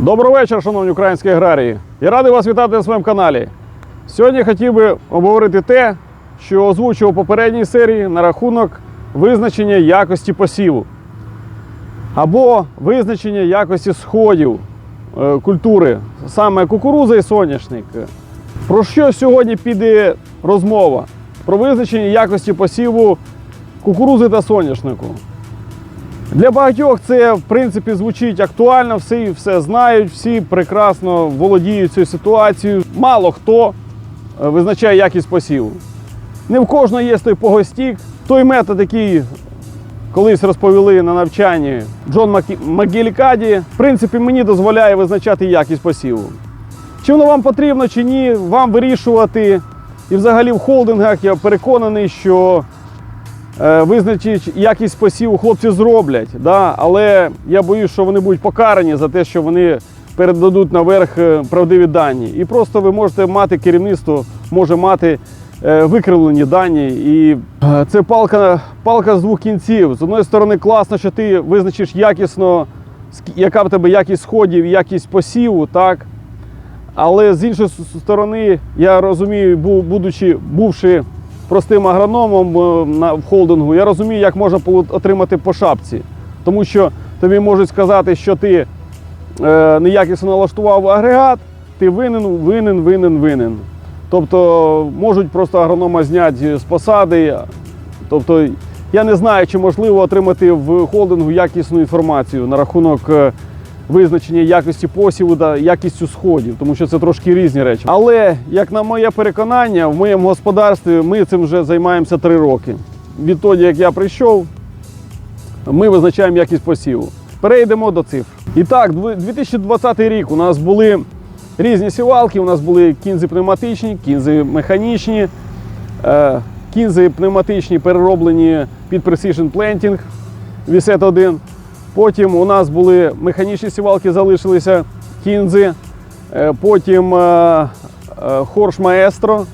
Добрий вечір, шановні українські аграрії. Я радий вас вітати на своєму каналі. Сьогодні хотів би обговорити те, що озвучив у попередній серії на рахунок визначення якості посіву або визначення якості сходів е, культури, саме кукуруза і соняшник. Про що сьогодні піде розмова? Про визначення якості посіву кукурузи та соняшнику. Для багатьох це в принципі звучить актуально, всі все знають, всі прекрасно володіють цією ситуацією. Мало хто е, визначає якість посіву. Не в кожного є той погостік. Той метод, який колись розповіли на навчанні Джон Макі- в принципі, мені дозволяє визначати якість посіву. Чи воно вам потрібно, чи ні, вам вирішувати. І взагалі в холдингах я переконаний, що визначить якість посіву хлопці зроблять. Да? Але я боюсь, що вони будуть покарані за те, що вони передадуть наверх е, правдиві дані. І просто ви можете мати керівництво, може мати е, викривлені дані. І е, це палка, палка з двох кінців. З одної сторони, класно, що ти визначиш якісно, яка в тебе якість сходів, якість посіву, так? Але з іншої сторони, я розумію, будучи бувши простим агрономом е, в холдингу, я розумію, як можна отримати по шапці. Тому що тобі можуть сказати, що ти е, неякісно налаштував агрегат, ти винен, винен, винен, винен. Тобто можуть просто агронома зняти з посади. Тобто я не знаю, чи можливо отримати в холдингу якісну інформацію на рахунок е, визначення якості посіву та якістю сходів, тому що це трошки різні речі. Але як на моє переконання, в моєму господарстві ми цим вже займаємося три роки. Відтоді, як я прийшов, ми визначаємо якість посіву. Перейдемо до цифр. І так, 2020 рік у нас були різні сівалки. У нас були кінзи пневматичні, кінзи механічні, е, кінзи пневматичні перероблені під Precision Planting Вісет 1. Потім у нас були механічні сівалки, залишилися кінзи. Е, Потім е, е, Хорш Маестро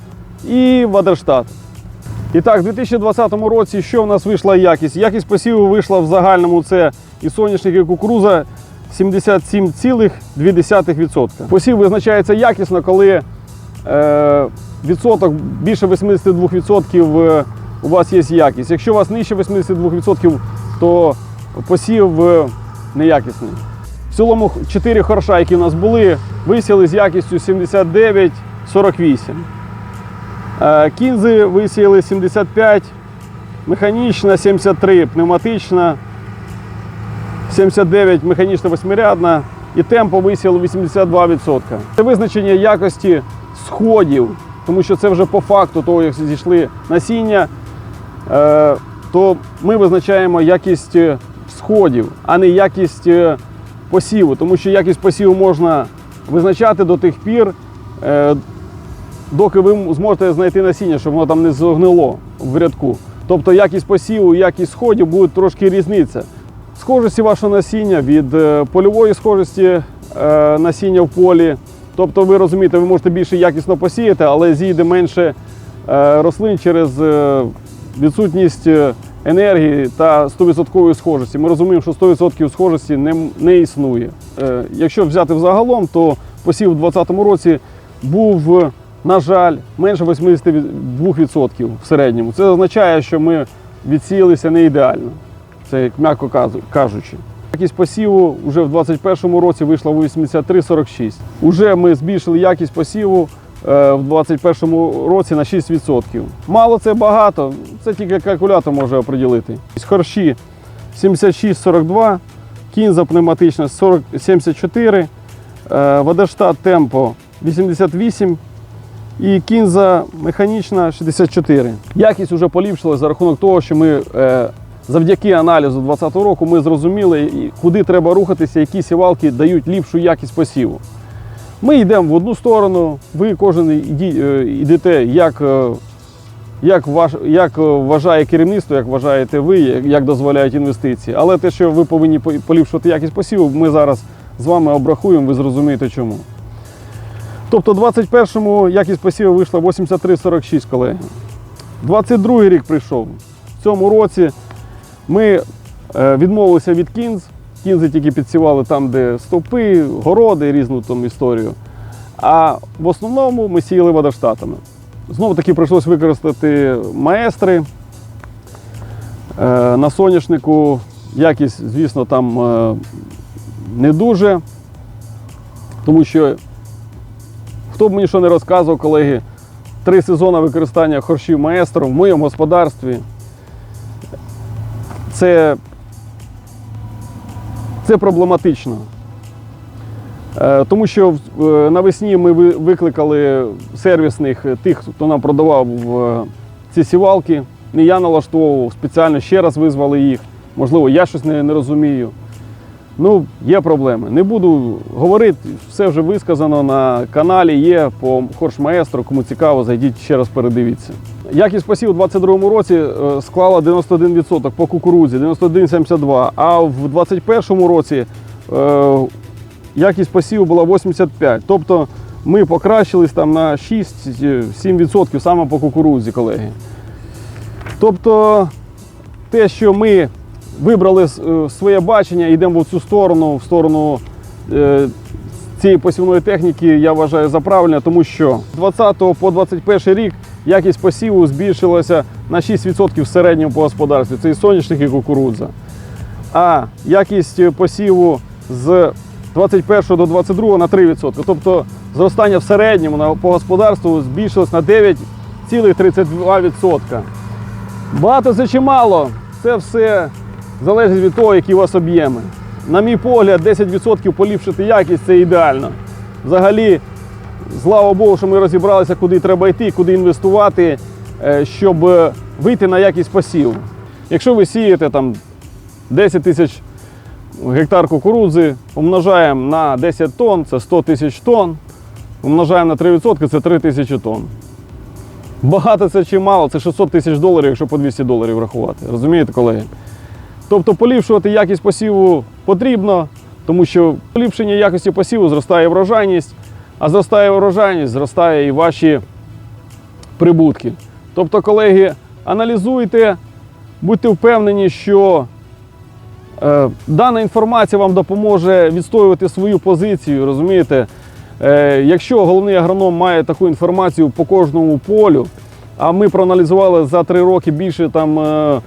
і Вадерштат. І так, в 2020 році що в нас вийшла якість? Якість посіву вийшла в загальному це і соняшник, і кукуруза 77,2%. Посів визначається якісно, коли відсоток більше 82% е, у вас є якість. Якщо у вас нижче 82%, то посів е, неякісний. В цілому 4 хорша, які у нас були, висіли з якістю 79,48. Е, Кінзи висіяли 75, механічна 73, пневматична 79, механічна восьмирядна і темпо висіяло 82%. Це визначення якості сходів, тому що це вже по факту того, як зійшли насіння, е, то ми визначаємо якість сходів, а не якість е, посіву, тому що якість посіву можна визначати до тих пір, е, доки ви зможете знайти насіння, щоб воно там не зогнило в рядку. Тобто якість посіву, якість сходів буде трошки різниця. Схожості вашого насіння від е, польової схожості насіння в полі. Тобто, ви розумієте, ви можете більше якісно посіяти, але зійде менше рослин через відсутність енергії та 100% схожості. Ми розуміємо, що 100% схожості не, не існує. Е, Якщо взяти взагалом, то посів у 2020 році був, на жаль, менше 82% в середньому. Це означає, що ми відсіялися не ідеально. Це як м'яко кажучи. Якість посіву вже в 2021 році вийшла в 83,46. Уже ми збільшили якість посіву в 2021 році на 6%. Мало це багато, це тільки калькулятор може оприділити. Хорші 76,42, кінза пневматична 40, 74, е, Вадерштат темпо 88 і кінза механічна 64. Якість вже поліпшилась за рахунок того, що ми е, завдяки аналізу 2020 року ми зрозуміли, куди треба рухатися, які сівалки дають ліпшу якість посіву. Ми йдемо в одну сторону, ви кожен е, йдете, як, е, як, ваш, як е, вважає керівництво, як вважаєте ви, як- дозволяють інвестиції. Але те, що ви повинні по- поліпшувати якість посіву, ми зараз з вами обрахуємо, ви зрозумієте чому. Тобто в 21-му якість посіву вийшла 83,46, колеги. 22-й рік прийшов. В цьому році ми відмовилися від кінз, кінзи тільки підсівали там, де стовпи, городи, різну там історію. А в основному ми сіяли водоштатами. Знову таки прийшлось використати маестри. Е, на соняшнику якість, звісно, там е, не дуже. Тому що, хто б мені що не розказував, колеги, три сезони використання хоршів маестром в моєму господарстві. Це, це проблематично. Е, Тому що е, навесні ми викликали сервісних е, тих, хто нам продавав ці сівалки. Не я налаштовував, спеціально ще раз визвали їх. Можливо, я щось не, не розумію. Ну, є проблеми. Не буду говорити, все вже висказано на каналі, є по Хорш Маестро. Кому цікаво, зайдіть ще раз передивіться. Якість посів у 2022 році е, склала 91% по кукурудзі, 91,72, а в 2021 році е, якість посіву була 85. Тобто ми покращились там на 6-7% саме по кукурудзі, колеги. Тобто те, що ми вибрали е, своє бачення, йдемо в цю сторону, в сторону цієї посівної техніки, я вважаю за правильне, тому що з 20 по 21 рік якість посіву збільшилася на 6% в середньому по господарстві. Це і соняшник, і кукурудза. А якість посіву з 21 до 22 на 3%. Тобто зростання в середньому по господарству збільшилось на 9,32%. Багато це чи мало, це все залежить від того, які у вас об'єми. На мій погляд, 10% поліпшити якість це ідеально. Взагалі, слава Богу, що ми розібралися, куди треба йти, куди інвестувати, е, щоб е, вийти на якість посіву. Якщо ви сієте там 10 тисяч гектар кукурудзи, умножаємо на 10 тонн, це 100 тисяч тонн, умножаємо на 3%, це 3 тисячі тонн. Багато це чи мало, це 600 тисяч доларів, якщо по 200 доларів рахувати. Розумієте, колеги? Тобто поліпшувати якість посіву потрібно, тому що поліпшення якості посіву зростає врожайність, а зростає врожайність, зростає і ваші прибутки. Тобто, колеги, аналізуйте, будьте впевнені, що е, дана інформація вам допоможе відстоювати свою позицію, розумієте? Е, якщо головний агроном має таку інформацію по кожному полю, а ми проаналізували за три роки більше там е,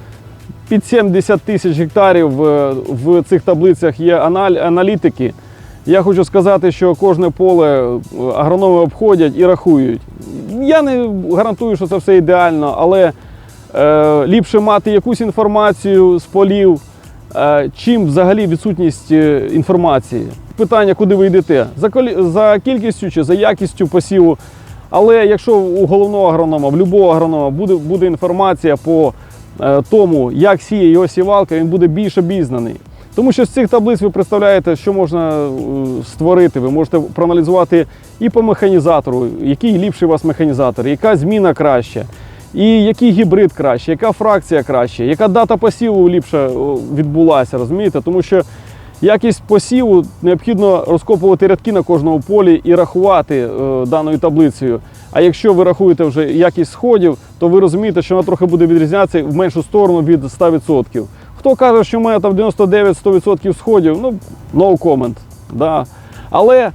під 70 тисяч гектарів е, в цих таблицях є аналітики. Я хочу сказати, що кожне поле е, агрономи обходять і рахують. Я не гарантую, що це все ідеально, але е, ліпше мати якусь інформацію з полів, е, чим взагалі відсутність е, інформації. Питання, куди ви йдете? За, за кількістю чи за якістю посіву. Але якщо у головного агронома, в будь-якого агронома буде, буде інформація по тому, як сіє його сівалка, він буде більш обізнаний. Тому що з цих таблиць ви представляєте, що можна е, створити. Ви можете проаналізувати і по механізатору, який ліпший у вас механізатор, яка зміна краще, і який гібрид краще, яка фракція краще, яка дата посіву ліпше відбулася, розумієте? Тому що якість посіву необхідно розкопувати рядки на кожному полі і рахувати е, даною таблицею. А якщо ви рахуєте вже якість сходів, то ви розумієте, що вона трохи буде відрізнятися в меншу сторону від 100%. Хто каже, що мене там 99-100% сходів, ну, no comment. Да. Але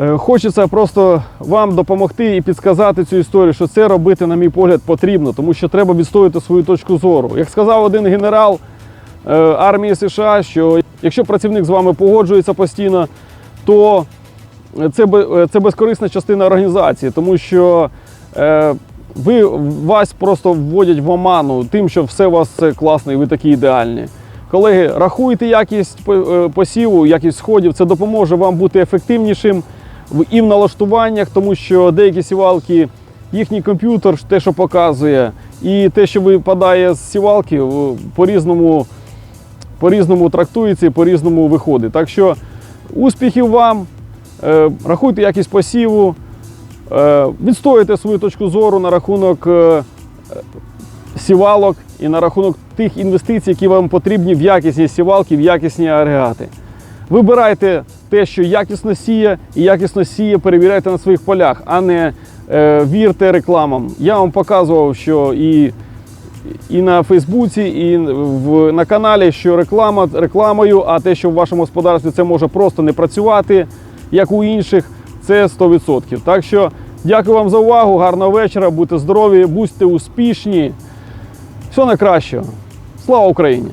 е, хочеться просто вам допомогти і підсказати цю історію, що це робити, на мій погляд, потрібно, тому що треба відстояти свою точку зору. Як сказав один генерал армії США, що якщо працівник з вами погоджується постійно, то це, е, це безкорисна частина організації, тому що е, ви, вас просто вводять в оману тим, що все у вас класно і ви такі ідеальні. Колеги, рахуйте якість е, посіву, якість сходів, це допоможе вам бути ефективнішим і в налаштуваннях, тому що деякі сівалки, їхній комп'ютер те, що показує, і те, що випадає з сівалки, по-різному, по-різному трактується і по-різному виходить. Так що успіхів вам! Е, рахуйте якість посіву, е, відстоюйте свою точку зору на рахунок е, сівалок і на рахунок тих інвестицій, які вам потрібні в якісні сівалки, в якісні агрегати. Вибирайте те, що якісно сіє, і якісно сіє, перевіряйте на своїх полях, а не вірте рекламам. Я вам показував, що і і на Фейсбуці, і в, на каналі, що реклама рекламою, а те, що в вашому господарстві це може просто не працювати, як у інших, це 100%. Так що дякую вам за увагу, гарного вечора, будьте здорові, будьте успішні. Все найкращого. Слава Україні!